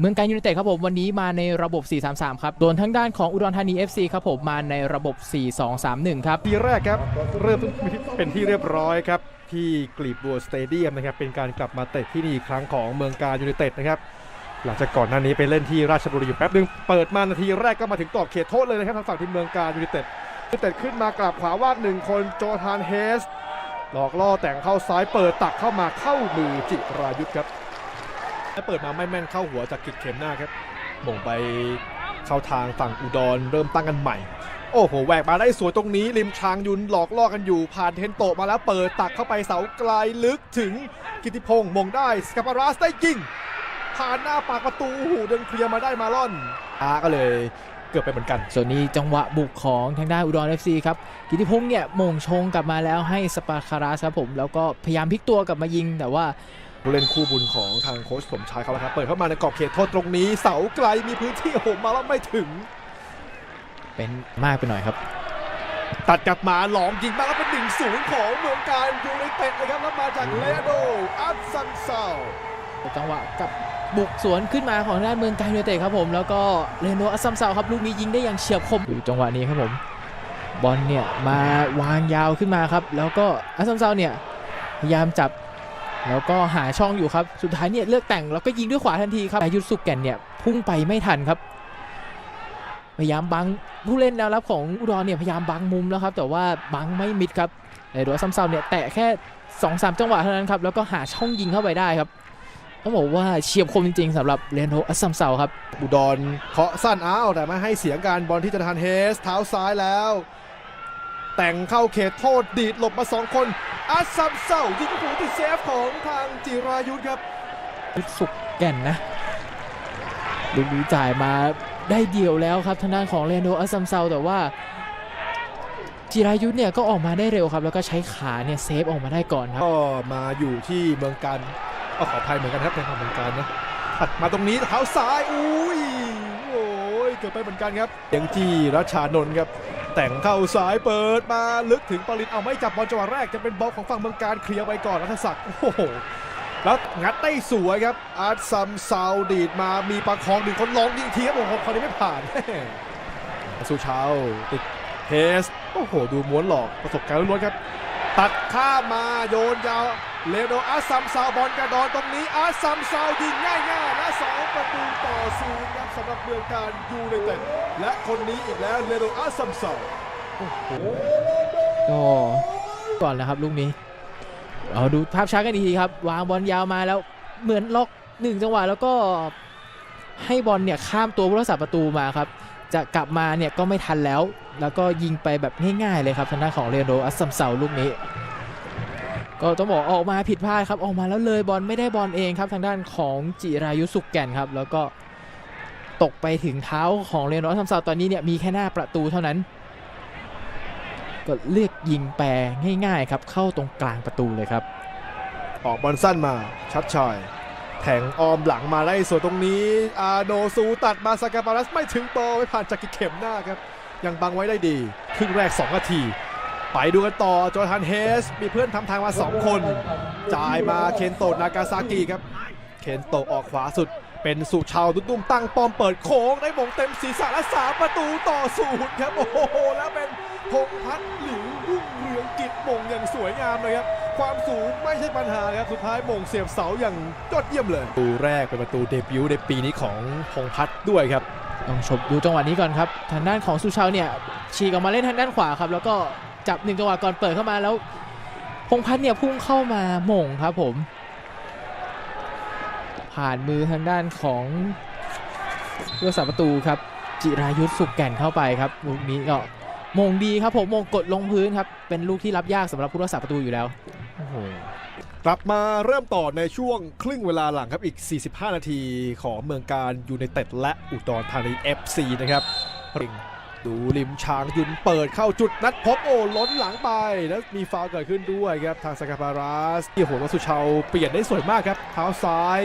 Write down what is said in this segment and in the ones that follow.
เมืองการยูไนเต็ดครับผมวันนี้มาในระบบ 4-3-3 ครับ โดนทั้งด้านของอุดรธานี FC ครับผมมาในระบบ 4-2-3-1 ครับ ทีแรกครับ เริ่มเป็นที่เรียบร้อยครับ ที่กลีบบัวสเตเดียมนะครับ เป็นการกลับมาเตะที่นี่อีกครั้งของเมืองการยูไนเต็ดนะครับ หลังจากก่อนหน้านี้ไปเล่นที่ราชบุรีอยู่แป๊บนึงเปิดมานาทีแรกก็มาถึงกรอบเขตโทษเลยนะครับทางฝั่งทีมเมืองการยูไนเต็ดยูไนเต็ดขึ้นมากลับขวาว่างหนึ่งคนโจทานเฮสหลอกล่อแต่งเข้าซ้ายเปิดตักเข้ามาเข้ามือจิรายุทธครับ เปิดมาไม่แม่นเข้าหัวจากกิจเข็มหน้าครับหม่งไปเข้าทางฝั่งอุดรเริ่มตั้งกันใหม่ โอ้โหแหวกมาได้สวยตรงนี้ ริมทางยุนหลอกล่อกันอยู่ ผ่านเทนโตมาแล้วเปิดตักเข้าไปเสาไกลลึกถึงกิติพงษ์มงได้สกาปารัสได้ยิงผ่านหน้าปากประตูโอ้โหเดินเคลียร์มาได้มาล่อนอาก็เลยเกือบไปเหมือนกัน ส่วนนี้จังหวะบุกของทางด้านอุดร FC ครับ กิติพงษ์เนี่ยมงชงกลับมาแล้วให้สปาคารัสครับผม แล้วก็พยายามพลิกตัวกลับมายิง แต่ว่า ผู้เล่นคู่บุญของทางโค้ชสมชายเขาแล้วครับ เปิดเข้ามาในกรอบเขตโทษตรงนี้ เสาไกลมีพื้นที่โอ้โหมาแล้วไม่ถึง เป็นมากไปหน่อยครับ ตัดกลับมาหลองยิงมาแล้วเป็นหนึ่งศูนย์ของเมืองการยูไนเต็ดนะครับแล้วมาจากเลโดอัสซันเซาจังหวะกับบุกสวนขึ้นมาของด้านเมืองการยูไนเต็ดครับผม แล้วก็เรโนอัสซัมเซาครับลูกนี้ยิงได้อย่างเฉียบคมดูจังหวะนี้ครับผมบอลเนี่ยมาวางยาวขึ้นมาครับ แล้วก็อัสซัมเซาเนี่ยพยายามจับ แล้วก็หาช่องอยู่ครับ สุดท้ายเนี่ยเลือกแต่งแล้วก็ยิงด้วยขวาทันทีครับแต่ยุทธสุกแก่นเนี่ยพุ่งไปไม่ทันครับ พยายามบังผู้เล่นแนวรับของอุดรเนี่ยพยายามบังมุมแล้วครับ แต่ว่าบังไม่มิดครับเรโนอัสซัมเซาเนี่ยแตะแค่สองสามจังหวะเท่านั้นครับแล้วก็หาช่องยิงเข้าไปได้ครับต้องบอกว่าเฉียบคมจริงๆสำหรับเรนโดอัสซัมเซาครับอุดรเคาะสั้นอ้าวแต่ไม่ให้เสียงการบอลที่จะทานเฮสเท้าซ้ายแล้ว แต่งเข้าเขตโทษดีดหลบมาสองคนอัสซัมเซายิงหูติดเซฟของทางจิรายุทธครับยุทธสุกแก่นนะลูกนี้จ่ายมาได้เดียวแล้วครับทางด้านของเรนโดอัสซัมเซาแต่ว่าจิรายุทธเนี่ยก็ออกมาได้เร็วครับ แล้วก็ใช้ขาเนี่ยเซฟออกมาได้ก่อนครับก็มาอยู่ที่เมืองการก็ขออภัยเหมือนกันครับในความเมืองการนะถัดมาตรงนี้เท้าซ้ายอุ้ยโอ้ยเกือบไปเหมือนกันครับยังจีรัชชานนท์ครับ แต่งเข้าซ้ายเปิดมาลึกถึงปรินเอาไม่จับบอลจังหวะแรกจะเป็นบอลของฝั่งเมืองการเคลียร์ไปก่อนรัฐศักดิ์โอ้โหแล้วงัดได้สวยครับอาร์ตซัมซาวดีดมามีประคองดึงคนลองยิงทีครับโอ้โหคนนี้ไม่ผ่านสุชาวติดเฮสโอ้โห ดูม้วนหลอกประสบการณ์ล้วนครับ ตัดข้ามมาโยนยาวเลโดอาร์ซัมซาวบอลกระดอนตรงนี้อาร์ซัมซาวยิงง่ายๆและสอง่อศูนย์ครับสำหรับเมืองการยูไนเต็ดและคนนี้อีกแล้วเลโดอาซัมซาวก็ก่อนนะครับลูกนี้เราดูภาพช้ากันอีกทีครับ วางบอลยาวมาแล้วเหมือนล็อกหนึ่งจังหวะแล้วก็ให้บอลเนี่ยข้ามตัวผู้รักษาประตูมาครับ จะกลับมาเนี่ยก็ไม่ทันแล้ว แล้วก็ยิงไปแบบง่ายๆเลยครับทางด้านของเรนโดอัสซัมเซาลูกนี้ ก็ต้องบอกออกมาผิดพลาดครับ ออกมาแล้วเลยบอลไม่ได้บอลเองครับ ทางด้านของจิรายุสุกแก่นครับ แล้วก็ ตกไปถึงเท้าของเรนโดอัสซัมเซาตอนนี้เนี่ยมีแค่หน้าประตูเท่านั้น ก็เลือกยิงแปรง่ายๆครับเข้าตรงกลางประตูเลยครับ ออกบอลสั้นมาชัดชายแทงออมหลังมาได้ส่วนตรงนี้อาโนซูตัดมาสกาปารัสไม่ถึงบอลไม่ผ่านจากกิเข็มหน้าครับ ยังบังไว้ได้ดีครึ่งแรก 2 นาที ไปดูกันต่อจอร์แดนเฮส มีเพื่อนทำทางมา 2 คน จ่ายมาเคนโตะนากาซากิครับ เคนโตะออกขวาสุด เป็นสุชาวตุ้มๆตั้งป้อมเปิดโค้งได้มงเต็มศีรษะและสามประตูต่อศูนย์ครับโอ้โหแล้วเป็นพงษ์พัฒน์หลิวรุ่งเรืองกิจมงอย่างสวยงามเลยครับความสูงไม่ใช่ปัญหาครับสุดท้ายมงเสียบเสาอย่างยอดเยี่ยมเลยประตูแรกเป็นประตูเดบิวต์ในปีนี้ของพงษ์พัฒน์ด้วยครับต้องชมดูจังหวะนี้ก่อนครับทางด้านของสุชาวเนี่ยฉีกออกมาเล่นทางด้านขวาครับแล้วก็จับหนึ่งจังหวะก่อนเปิดเข้ามาแล้วพงษ์พัฒน์เนี่ยพุ่งเข้ามาหม่งครับผม ผ่านมือทางด้านของรักษาประตูครับ จิรายุทธสุกแก่นเข้าไปครับลูกนี้ก็มงดีครับผมมงกดลงพื้นครับ เป็นลูกที่รับยากสำหรับผู้รักษาประตูอยู่แล้วโอ้โหกลับมาเริ่มต่อในช่วงครึ่งเวลาหลังครับอีก 45 นาทีของเมืองการยูไนเต็ดและอุดรธานี FC นะครับริงดูริมช้างยุนเปิดเข้าจุดนัดพบโอ้ล้นหลังไปแล้วมีฟาวเกิดขึ้นด้วยครับ ทางสกาปารัสที่โหวัสุชาวเปลี่ยนได้สวยมากครับ เท้าซ้าย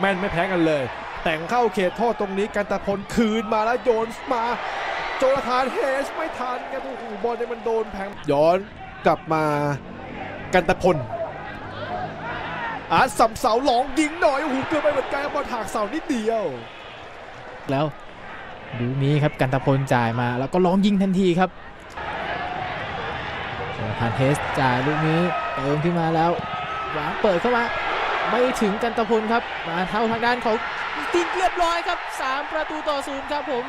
แม่นไม่แพ้กันเลย แต่งเข้าเขตโทษตรงนี้กันตะพลคืนมาแล้วโยนมาโจนาธานเฮสไม่ทันครับโอ้โหบอลเนี่ยมันโดนแผงย้อนกลับมากันตะพลอาร์ตสัมเสาหลองยิงหน่อยโอ้โหเกือบไปเหมือนกันบอลถากเสานิดเดียว แล้วดูนี้ครับกันตะพลจ่ายมาแล้วก็ลองยิงทันทีครับโจนาธานเทสจ่ายลูกนี้เติมขึ้นมาแล้วหวางเปิดเข้ามา ไม่ถึงกันตะพลครับ มาเท่าทางด้านของติดเรียบร้อยครับ 3 ประตูต่อศูนย์ครับผม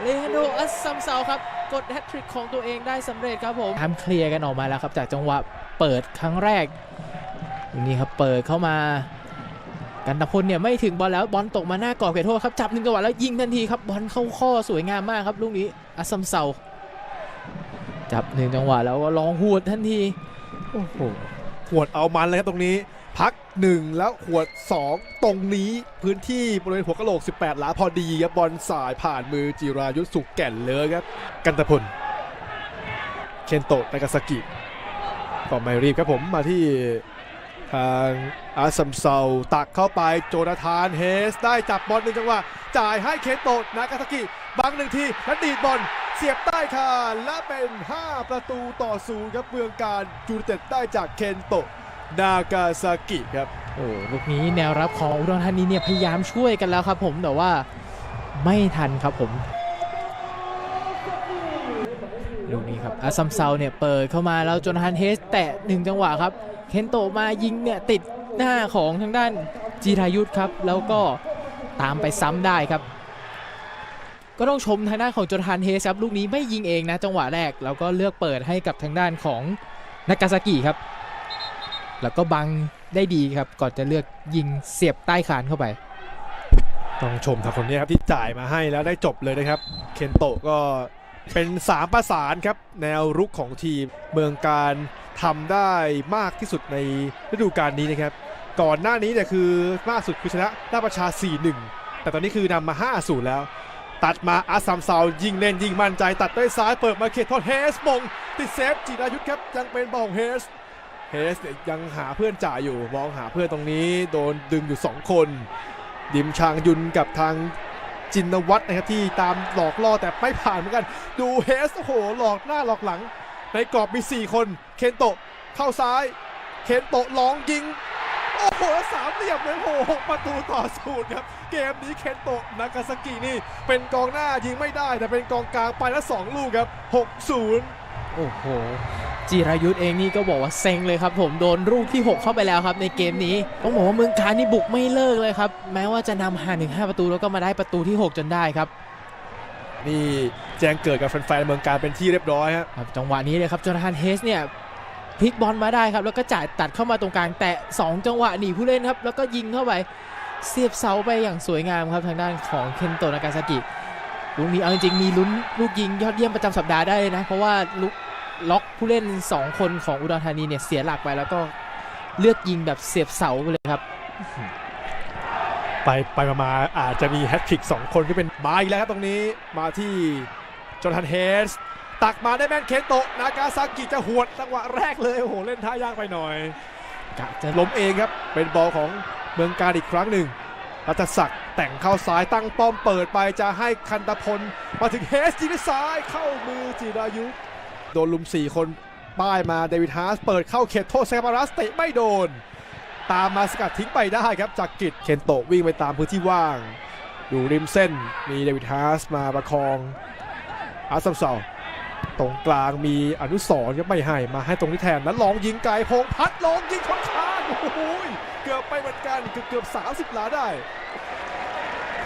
เลฮันโดอัสซัมเซาครับ กดแฮตทริกของตัวเองได้สำเร็จครับผมทำเคลียร์กันออกมาแล้วครับ จากจังหวะเปิดครั้งแรกนี่ครับเปิดเข้ามา กันตะพลเนี่ยไม่ถึงบอลแล้วบอลตกมาหน้ากรอบเขตโทษครับจับหนึ่งจังหวะแล้วยิงทันทีครับบอลเข้าข้อสวยงามมากครับลูกนี้อัสซัมเซาจับหนึ่งจังหวะแล้วก็ลองหูดทันทีโอ้โหหวดเอามันเลยครับตรงนี้ พัก 1 แล้วหวด 2 ตรงนี้พื้นที่บริเวณหัวกะโหลก 18หลาพอดีครับบอลสายผ่านมือจิรายุทธสุขแก่นเลยครับ กันตะพลเคนโตะนากาซากิก็ไม่รีบครับผมมาที่ทางอาซัมเซาตักเข้าไปโจนาธานเฮส ได้จับบอลหนึ่งจังหวะจ่ายให้เคนโตะนากาซากิบังหนึ่งทีแล้วดีดบอลเสียบใต้คานและเป็น 5 ประตูต่อศูนย์ครับเมืองการจูเต็ดได้จากเคนโตะ นากาซากิครับ โอ้ลูกนี้แนวรับของอุดรธานีเนี่ยพยายามช่วยกันแล้วครับผมแต่ว่าไม่ทันครับผมลูกนี้ครับอาซัมเซาเนี่ยเปิดเข้ามาแล้วจนาธานเฮสแตะหนึ่งจังหวะครับ เคนโตมายิงเนี่ยติดหน้าของทางด้านจีรายุทธครับ แล้วก็ตามไปซ้ำได้ครับ ก็ต้องชมทางด้านของโจนาธานเฮสครับลูกนี้ไม่ยิงเองนะจังหวะแรกแล้วก็เลือกเปิดให้กับทางด้านของนากาซากิครับ แล้วก็บังได้ดีครับ ก่อนจะเลือกยิงเสียบใต้คานเข้าไป ต้องชมทางคนนี้ครับที่จ่ายมาให้แล้วได้จบเลยนะครับ เคนโตะก็เป็น 3 ประสานครับ แนวรุกของทีมเมืองการทำได้มากที่สุดในฤดูกาลนี้นะครับ ก่อนหน้านี้เนี่ยคือมาสุดคือชนะหน้าประชา 4-1 แต่ตอนนี้คือนำมา 5-0 แล้ว ตัดมาอาซัมเซายิงเล่นยิงมั่นใจ ตัดด้วยซ้ายเปิดมาเขตโทษเฮสมงติดเซฟจิรายุทธครับยังเป็นบอลของเฮส เฮสเนี่ยยังหาเพื่อนจ่ายอยู่มองหาเพื่อนตรงนี้โดนดึงอยู่ 2 คน ดิมชางยุนกับทางจินวัฒน์นะครับที่ตามหลอกล่อแต่ไม่ผ่านเหมือนกัน ดูเฮสโอ้โหหลอกหน้าหลอกหลัง ในกรอบมี 4 คน เคนโตะเข้าซ้าย เคนโตะลองยิง โอ้โหสามเหลี่ยมเลยโหหกประตูต่อศูนย์ครับ เกมนี้เคนโตะนากาซากินี่ เป็นกองหน้ายิงไม่ได้ แต่เป็นกองกลางไปแล้วสองลูกครับ 6-0 โอ้โห จีรายุทธเองนี่ก็บอกว่าเซ็งเลยครับผมโดนลูกที่ 6 เข้าไปแล้วครับในเกมนี้ต้องบอกว่าเมืองการนี่บุกไม่เลิกเลยครับ แม้ว่าจะนำห่างถึง5ประตูแล้วก็มาได้ประตูที่ 6 จนได้ครับ นี่แจ้งเกิดกับแฟนๆเมืองการเป็นที่เรียบร้อยฮะครับจังหวะนี้เลยครับโจนาธานเฮสเนี่ยพลิกบอลมาได้ครับ แล้วก็จ่ายตัดเข้ามาตรงกลางแตะ2จังหวะหนีผู้เล่นครับ แล้วก็ยิงเข้าไปเสียบเสาไปอย่างสวยงามครับทางด้านของเคนโตะนากาซากิลูกนี้เอาจริงๆมีลุ้นลูกยิงยอดเยี่ยมประจำสัปดาห์ได้เลยนะ เพราะว่าลุก ล็อกผู้เล่น 2 คนของอุดรธานีเนี่ยเสียหลักไปแล้วก็เลือกยิงแบบเสียบเสาไปเลยครับ ไปไปมามาอาจจะมีแฮตทริกสองคนที่เป็นมาอีกแล้วครับตรงนี้มาที่จอร์แดนเฮสตักมาได้แม่นเคนโตะนากาซากิจะหวดจังหวะแรกเลยโอ้โหเล่นท่ายากไปหน่อยกะจะล้มเองครับเป็นบอลของเมืองการอีกครั้งหนึ่งรัชศักดิ์แต่งเข้าซ้ายตั้งป้อมเปิดไปจะให้คันตพล มาถึงเฮสยิงด้วยซ้ายเข้ามือจิรายุ โดนลุม 4 คนป้ายมาเดวิดฮาร์สเปิดเข้าเขตโทษเซคาบารัสเตะไม่โดน ตามมาสกัดทิ้งไปได้ครับจากกิจเคนโตวิ่งไปตามพื้นที่ว่าง อยู่ริมเส้นมีเดวิดฮาร์สมาประคองอาร์ซัมเซาตรงกลางมีอนุสรก็ไม่ให้มาให้ตรงนี้แทนแล้วลองยิงไกลพงพัดลองยิงชนคานโอ้โหเกือบไปเหมือนกันเกือบเกือบ30หลาได้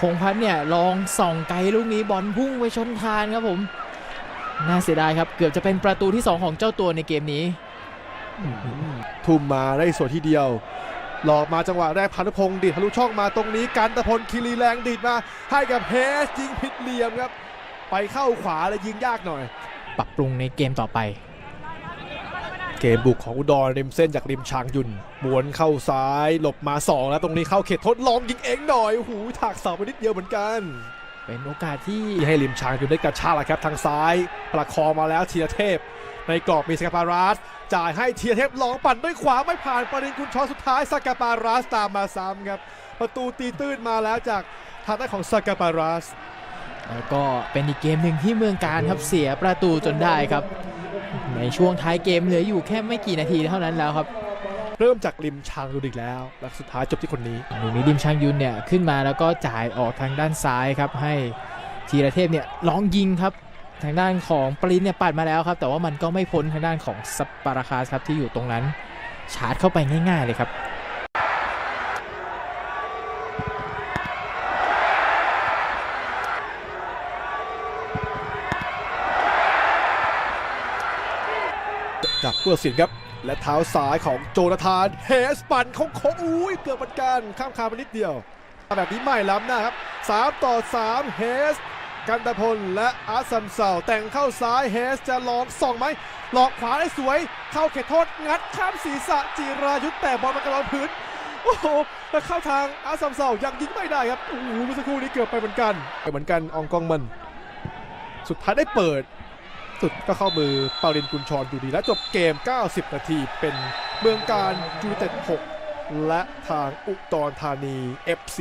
พงพัฒน์เนี่ยลองส่องไกลลูกนี้บอลพุ่งไปชนคานครับผม น่าเสียดายครับ เกือบจะเป็นประตูที่ 2 ของเจ้าตัวในเกมนี้ ทุ่มมาได้ส่วนที่เดียว หลอกมาจังหวะแรกพานุพงศ์ดีดทะลุช่องมาตรงนี้กันตะพลคีรีแรงดีดมาให้กับเฮสยิงผิดเหลี่ยมครับ ไปเข้าขวาเลยยิงยากหน่อย ปรับปรุงในเกมต่อไป เกมบุกของอุดรริมเส้นจากริมชางยุนม้วนเข้าซ้ายหลบมา 2 แล้วตรงนี้เข้าเขตโทษลองยิงเองหน่อยโอ้โหูถากเสาไปนิดเดียวเหมือนกัน เป็นโอกาสที่ให้ริมชางยุนได้กระชากแล้วครับทางซ้ายประคองมาแล้วเทียเทพ ในกรอบมีสกาปารัสจ่ายให้เทียเทพลองปั่นด้วยขวาไม่ผ่านประเด็นคุณชอสุดท้ายสกาปารัสตามมาซ้ำครับประตูตีตื้นมาแล้วจากทางด้านของสกาปารัสแล้วก็เป็นอีกเกมหนึ่งที่เมืองการครับเสียประตูจนได้ครับ ในช่วงท้ายเกมเหลืออยู่แค่ไม่กี่นาทีเท่านั้นแล้วครับ เริ่มจากริมชางดูอีกแล้วและสุดท้ายจบที่คนนี้ลูกนี้ดิมชางยุนเนี่ยขึ้นมาแล้วก็จ่ายออกทางด้านซ้ายครับให้ธีรเทพเนี่ยลองยิงครับทางด้านของปรินเนี่ยปัดมาแล้วครับ แต่ว่ามันก็ไม่พ้นทางด้านของสปาราคาสครับที่อยู่ตรงนั้นชาร์จเข้าไปง่าย ๆเลยครับจากผู้ตัดสินครับ และเท้าซ้ายของโจนาธานเฮสปันเของโคงอุ้ยเกือบเหมือนกันข้ามคานไปนิดเดียว แบบนี้ไม่ล้ำหน้าครับ3ต่อ3เฮสกันตะพลและอาร์ซัมเซาแต่งเข้าซ้ายเฮสจะลองส่องไหมหลอกขวาได้สวย เข้าเขตโทษ งัดข้ามศีรษะจีรายุทธแต่บอลมันกระโดดพื้น โอ้โหแล้วเข้าทางอาร์ซัมเซายังยิงไม่ได้ครับโอ้โหเมื่อสักครู่นี้เกือบไปเหมือนกันไปเหมือนกันอองกองมัน สุดท้ายได้เปิด สุดก็เข้ามือปารินกุลชรอยู่ดี และจบเกม 90 นาที เป็นเมืองการยูเต็ด 6 และทางอุดรธานี FC